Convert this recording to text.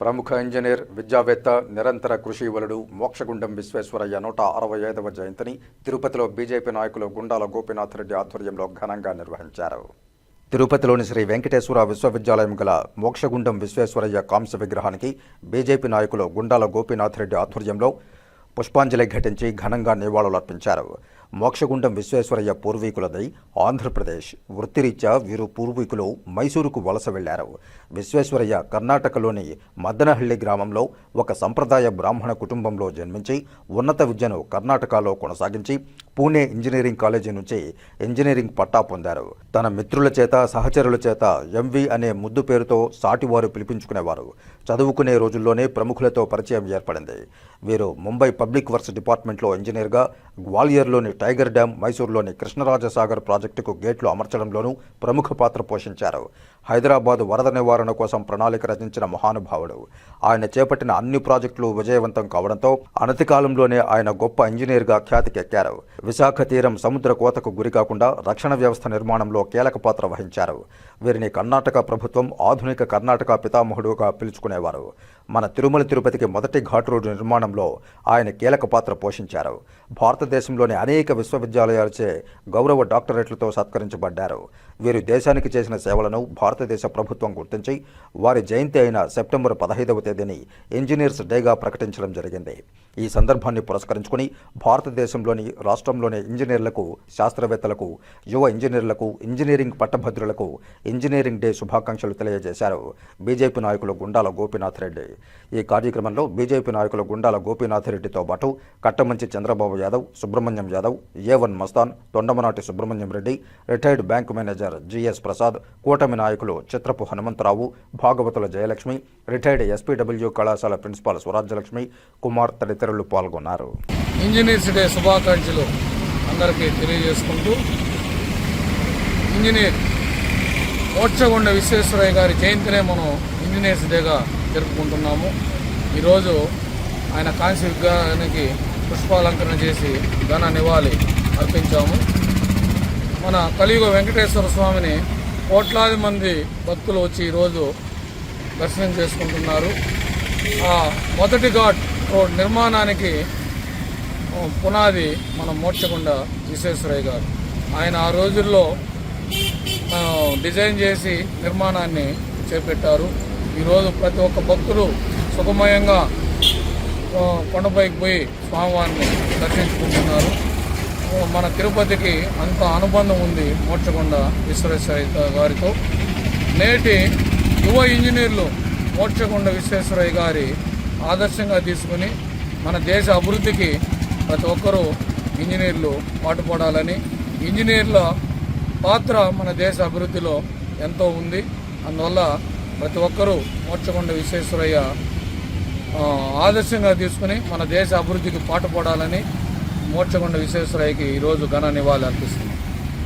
ప్రముఖ ఇంజనీర్ విద్యావేత్త నిరంతర కృషి వలుడు మోక్షగుండం విశ్వేశ్వరయ్య నూట అరవై ఐదవ జయంతిని తిరుపతిలో బీజేపీ నాయకులు గుండాల గోపీనాథ్ రెడ్డి ఆధ్వర్యంలో ఘనంగా నిర్వహించారు. తిరుపతిలోని శ్రీ వెంకటేశ్వర విశ్వవిద్యాలయం గల మోక్షగుండం విశ్వేశ్వరయ్య కాంస్య విగ్రహానికి బీజేపీ నాయకులు గుండాల గోపీనాథ్ రెడ్డి ఆధ్వర్యంలో పుష్పాంజలి ఘటించి ఘనంగా నివాళులర్పించారు. మోక్షగుండం విశ్వేశ్వరయ్య పూర్వీకులదై ఆంధ్రప్రదేశ్ వృత్తిరీత్యా వీరు పూర్వీకులు మైసూరుకు వలస వెళ్ళారు. విశ్వేశ్వరయ్య కర్ణాటకలోని మద్దనహళ్ళి గ్రామంలో ఒక సంప్రదాయ బ్రాహ్మణ కుటుంబంలో జన్మించి ఉన్నత విద్యను కర్ణాటకలో కొనసాగించి పూణే ఇంజనీరింగ్ కాలేజీ నుంచి ఇంజనీరింగ్ పట్టా పొందారు. తన మిత్రుల చేత సహచరుల చేత ఎంవి అనే ముద్దు పేరుతో సాటివారు పిలిపించుకునేవారు. చదువుకునే రోజుల్లోనే ప్రముఖులతో పరిచయం ఏర్పడింది. వీరు ముంబై పబ్లిక్ వర్క్స్ డిపార్ట్మెంట్లో ఇంజనీర్గా గ్వాలియర్లోని టైగర్ డ్యామ్ మైసూర్లోని కృష్ణరాజసాగర్ ప్రాజెక్టుకు గేట్లు అమర్చడంలోనూ ప్రముఖ పాత్ర పోషించారు. హైదరాబాద్ వరద నివారణ కోసం ప్రణాళిక రచించిన మహానుభావుడు. ఆయన చేపట్టిన అన్ని ప్రాజెక్టులు విజయవంతం కావడంతో అనతి కాలంలోనే ఆయన గొప్ప ఇంజనీర్గా ఖ్యాతికెక్కారు. విశాఖ తీరం సముద్ర కోతకు గురికాకుండా రక్షణ వ్యవస్థ నిర్మాణంలో కీలక పాత్ర వహించారు. వీరిని కర్ణాటక ప్రభుత్వం ఆధునిక కర్ణాటక పితామహుడుగా పిలుచుకునేవారు. మన తిరుమల తిరుపతికి మొదటి ఘాట్ రోడ్డు నిర్మాణంలో ఆయన కీలక పాత్ర పోషించారు. భారతదేశంలోని అనేక విశ్వవిద్యాలయాలచే గౌరవ డాక్టరేట్లతో సత్కరించబడ్డారు. వీరు దేశానికి చేసిన సేవలను భారతదేశ ప్రభుత్వం గుర్తించి వారి జయంతి అయిన సెప్టెంబర్ పదహైదవ తేదీని ఇంజనీర్స్ డేగా ప్రకటించడం జరిగింది. ఈ సందర్భాన్ని పురస్కరించుకుని భారతదేశంలోని రాష్ట్రంలోని ఇంజనీర్లకు శాస్త్రవేత్తలకు యువ ఇంజనీర్లకు ఇంజనీరింగ్ పట్టభద్రులకు ఇంజనీరింగ్ డే శుభాకాంక్షలు తెలియజేశారు. బీజేపీ నాయకులు గుండాల గోపీనాథ్ రెడ్డి. ఈ కార్యక్రమంలో బీజేపీ నాయకులు గుండాల గోపీనాథ్ రెడ్డితో పాటు Kattamanchi Chandrababu Yadav Subrahmanyam Yadav A one Mastan Tondamanati Subrahmanyam Reddy retired bank manager GS Prasad కూటమి నాయకులు చిత్రపు హనుమంతరావు భాగవతుల జయలక్ష్మి రిటైర్డ్ ఎస్పీడబ్ల్యూ కళాశాల ప్రిన్సిపాల్ స్వరాజ్యలక్ష్మి కుమార్ తదితరులు పాల్గొన్నారు. ఇంజనీర్స్ డే శుభాకాంక్షలు అందరికీ తెలియజేసుకుంటూ ఇంజనీర్ మోక్షగుండ విశ్వేశ్వరయ్య గారి జయంతినే మనం ఇంజనీర్స్ డేగా జరుపుకుంటున్నాము. ఈరోజు ఆయన కాంస్య విగ్రహానికి పుష్పాలంకరణ చేసి ఘన నివాళి అర్పించాము. మన కలియుగ వెంకటేశ్వర స్వామిని కోట్లాది మంది భక్తులు వచ్చి ఈరోజు దర్శనం చేసుకుంటున్నారు. ఆ మొదటి ఘాట్ రోడ్ నిర్మాణానికి పునాది మన మోక్షకొండ విశ్వేశ్వరయ్య గారు. ఆయన ఆ రోజుల్లో డిజైన్ చేసి నిర్మాణాన్ని చేపట్టారు. ఈరోజు ప్రతి ఒక్క భక్తులు సుఖమయంగా కొండపైకి పోయి స్వామివారిని దర్శించుకుంటున్నారు. మన తిరుపతికి అంత అనుబంధం ఉంది మోక్షకొండ విశ్వేశ్వరయ్య గారితో. నేటి యువ ఇంజనీర్లు మోక్షకొండ విశ్వేశ్వరయ్య గారి ఆదర్శంగా తీసుకుని మన దేశ అభివృద్ధికి ప్రతి ఒక్కరూ ఇంజనీర్లు పాటుపడాలని ఇంజనీర్ల పాత్ర మన దేశ అభివృద్ధిలో ఎంతో ఉంది. అందువల్ల ప్రతి ఒక్కరూ మోక్షకొండ విశ్వేశ్వరయ్య ఆదర్శంగా తీసుకుని మన దేశ అభివృద్ధికి పాటుపడాలని మోక్షకొండ విశ్వేశ్వరయ్యకి ఈరోజు ఘన నివాళి అర్పిస్తున్నాం